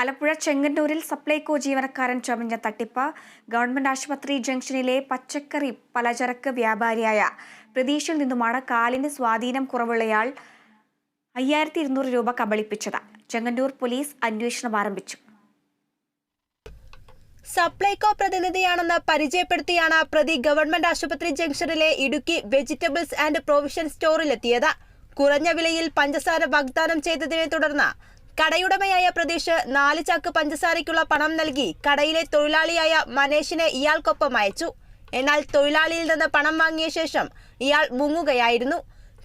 ആലപ്പുഴ ചെങ്ങന്നൂരിൽ സപ്ലൈകോ ജീവനക്കാരൻ ചമഞ്ഞ തട്ടിപ്പ്. ഗവൺമെന്റ് ആശുപത്രി ജംഗ്ഷനിലെ പച്ചക്കറി പലചരക്ക് വ്യാപാരിയായ പ്രതീഷിൽ നിന്നുമാണ് കാലിന് സ്വാധീനം കുറവുള്ളയാൾ അയ്യായിരത്തി ഇരുന്നൂറ് രൂപ കബളിപ്പിച്ചത്. ചെങ്ങന്നൂർ പോലീസ് അന്വേഷണം ആരംഭിച്ചു. സപ്ലൈകോ പ്രതിനിധിയാണെന്ന് പരിചയപ്പെടുത്തിയാണ് പ്രതി ഗവൺമെന്റ് ആശുപത്രി ജംഗ്ഷനിലെ ഇടുക്കി വെജിറ്റബിൾസ് ആൻഡ് പ്രൊവിഷൻ സ്റ്റോറിലെത്തിയത്. കുറഞ്ഞ വിലയിൽ പഞ്ചസാര വാഗ്ദാനം ചെയ്തതിനെ തുടർന്ന് കടയുടമയായ പ്രതീഷ് നാല് ചാക്ക് പഞ്ചസാരയ്ക്കുള്ള പണം നൽകി കടയിലെ തൊഴിലാളിയായ മനേഷിനെ ഇയാൾക്കൊപ്പം അയച്ചു. എന്നാൽ തൊഴിലാളിയിൽ നിന്ന് പണം വാങ്ങിയ ശേഷം ഇയാൾ മുങ്ങുകയായിരുന്നു.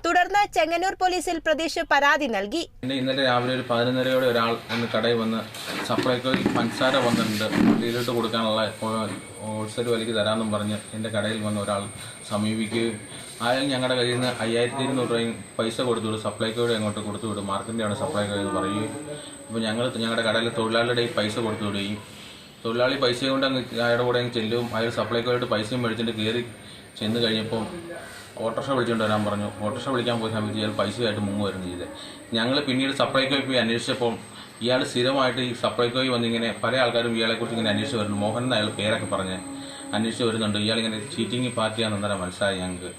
തുടർന്ന് ചെങ്ങന്നൂർ പോലീസിൽ പ്രതീക്ഷ പരാതി നൽകി. ഇന്നലെ രാവിലെ ഒരു പതിനൊന്നരയോടെ ഒരാൾ ഇന്ന് കടയിൽ വന്ന് സപ്ലൈക്കോ പഞ്ചസാര വന്നിട്ടുണ്ട്. ഡീലിട്ട് കൊടുക്കാനുള്ള ഹോൾസെയിൽ വിലയ്ക്ക് തരാമെന്നും പറഞ്ഞ് എന്റെ കടയിൽ വന്ന ഒരാൾ സമീപിക്കുകയും അയാൾ ഞങ്ങളുടെ കയ്യിൽ നിന്ന് അയ്യായിരത്തി ഇരുന്നൂറ് രൂപയും പൈസ കൊടുത്തുവിടും സപ്ലൈക്കോയുടെ അങ്ങോട്ട് കൊടുത്തു വിടും. മാർക്കിന്റെയാണ് സപ്ലൈക്കോ എന്ന് പറയുകയും അപ്പോൾ ഞങ്ങൾ ഞങ്ങളുടെ കടയിലെ തൊഴിലാളിയുടെ ഈ പൈസ കൊടുത്തുവിടുകയും തൊഴിലാളി പൈസ കൊണ്ട് അങ്ങ് അയാളുടെ കൂടെ അങ്ങ് ചെല്ലും. അയാൾ സപ്ലൈക്കോയിട്ട് പൈസയും മേടിച്ചിട്ട് കയറി ചെന്ന് കഴിഞ്ഞപ്പോൾ ഓട്ടോറിക്ഷ വിളിച്ചുകൊണ്ട് വരാൻ പറഞ്ഞു. ഓട്ടോറിക്ഷ വിളിക്കാൻ പോയി സമയത്ത് ഇയാൾ പൈസയായിട്ട് മുങ്ങുമായിരുന്നു ചെയ്തത് ഞങ്ങൾ പിന്നീട് സപ്ലൈക്കോയിൽ പോയി അന്വേഷിച്ചപ്പോൾ ഇയാൾ സ്ഥിരമായിട്ട് ഈ സപ്ലൈക്കോയിൽ വന്നിങ്ങനെ പല ആൾക്കാരും ഇയാളെക്കുറിച്ച് ഇങ്ങനെ അന്വേഷിച്ച് വരുന്നു മോഹൻ എന്ന് അയാൾ പേരൊക്കെ പറഞ്ഞ് അന്വേഷിച്ച് വരുന്നുണ്ട്. ഇയാളിങ്ങനെ ചീറ്റിംഗ് പാർട്ടിയാണെന്ന് അന്നേരം മനസ്സിലായി ഞങ്ങൾക്ക്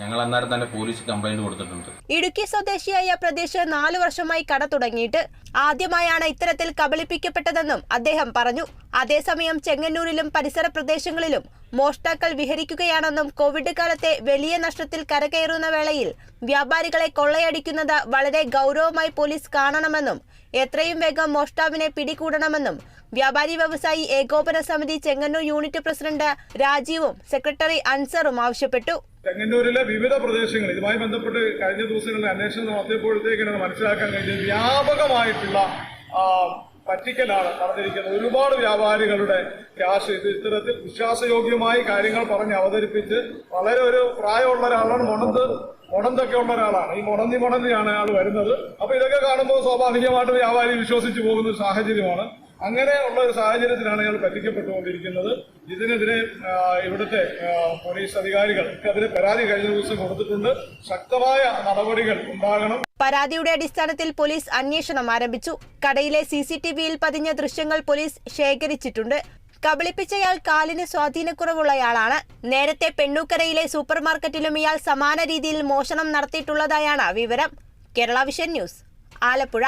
ഞങ്ങൾ അന്നേരം തന്നെ പോലീസ് കംപ്ലൈന്റ് കൊടുത്തിട്ടുണ്ട്. ഇടുക്കി സ്വദേശിയായ പ്രദേശ് നാലു വർഷമായി കട തുടങ്ങിയിട്ട് ആദ്യമായാണ് ഇത്തരത്തിൽ കബളിപ്പിക്കപ്പെട്ടതെന്നും അദ്ദേഹം പറഞ്ഞു. അതേസമയം ചെങ്ങന്നൂരിലും പരിസര പ്രദേശങ്ങളിലും മോഷ്ടാക്കൾ വിഹരിക്കുകയാണെന്നും കോവിഡ് കാലത്തെ വലിയ നഷ്ടത്തിൽ കരകയറുന്ന വേളയിൽ വ്യാപാരികളെ കൊള്ളയടിക്കുന്നത് വളരെ ഗൗരവമായി പോലീസ് കാണണമെന്നും എത്രയും വേഗം മോഷ്ടാവിനെ പിടികൂടണമെന്നും വ്യാപാരി വ്യവസായി ഏകോപന സമിതി ചെങ്ങന്നൂർ യൂണിറ്റ് പ്രസിഡന്റ് രാജീവും സെക്രട്ടറി അൻസറും ആവശ്യപ്പെട്ടു. ചെങ്ങന്നൂരിലെ വിവിധ പ്രദേശങ്ങളിൽ ഇതുമായി ബന്ധപ്പെട്ട് കഴിഞ്ഞ ദിവസങ്ങളിൽ അന്വേഷണം നടത്തിയപ്പോഴത്തേക്കാണ് മനസ്സിലാക്കാൻ കഴിഞ്ഞത് വ്യാപകമായിട്ടുള്ള പറ്റിക്കലാണ് നടന്നിരിക്കുന്നത് ഒരുപാട് വ്യാപാരികളുടെ ക്യാഷ് ഇത് ഇത്തരത്തിൽ വിശ്വാസയോഗ്യമായി കാര്യങ്ങൾ പറഞ്ഞ് അവതരിപ്പിച്ച് വളരെ ഒരു പ്രായമുള്ള ഒരാളാണ് മുണന്ത് മുണന്തൊക്കെ ഉള്ള ഒരാളാണ്. ഈ മുണന്തി മുണന്തിയാണ് അയാൾ വരുന്നത്. അപ്പൊ ഇതൊക്കെ കാണുമ്പോൾ സ്വാഭാവികമായിട്ടും വ്യാപാരി വിശ്വസിച്ച് പോകുന്ന സാഹചര്യമാണ്. അങ്ങനെ ഉള്ള ഒരു സാഹചര്യത്തിലാണ് ഇയാൾ പറ്റിക്കപ്പെട്ടുകൊണ്ടിരിക്കുന്നത്. ഇതിനെതിരെ ഇവിടുത്തെ പോലീസ് അധികാരികൾ അതിനെ പരാതി കഴിഞ്ഞ ദിവസം കൊടുത്തിട്ടുണ്ട്. ശക്തമായ നടപടികൾ ഉണ്ടാകണം. പരാതിയുടെ അടിസ്ഥാനത്തിൽ പോലീസ് അന്വേഷണം ആരംഭിച്ചു. കടയിലെ സി സി ടി വിയിൽ പതിഞ്ഞ ദൃശ്യങ്ങൾ പോലീസ് ശേഖരിച്ചിട്ടുണ്ട്. കബളിപ്പിച്ചയാൾ കാലിന് സ്വാധീനക്കുറവുള്ളയാളാണ്. നേരത്തെ പെണ്ണൂക്കരയിലെ സൂപ്പർ മാർക്കറ്റിലും ഇയാൾ സമാന രീതിയിൽ മോഷണം നടത്തിയിട്ടുള്ളതായാണ് വിവരം. Kerala vision news Alappuzha.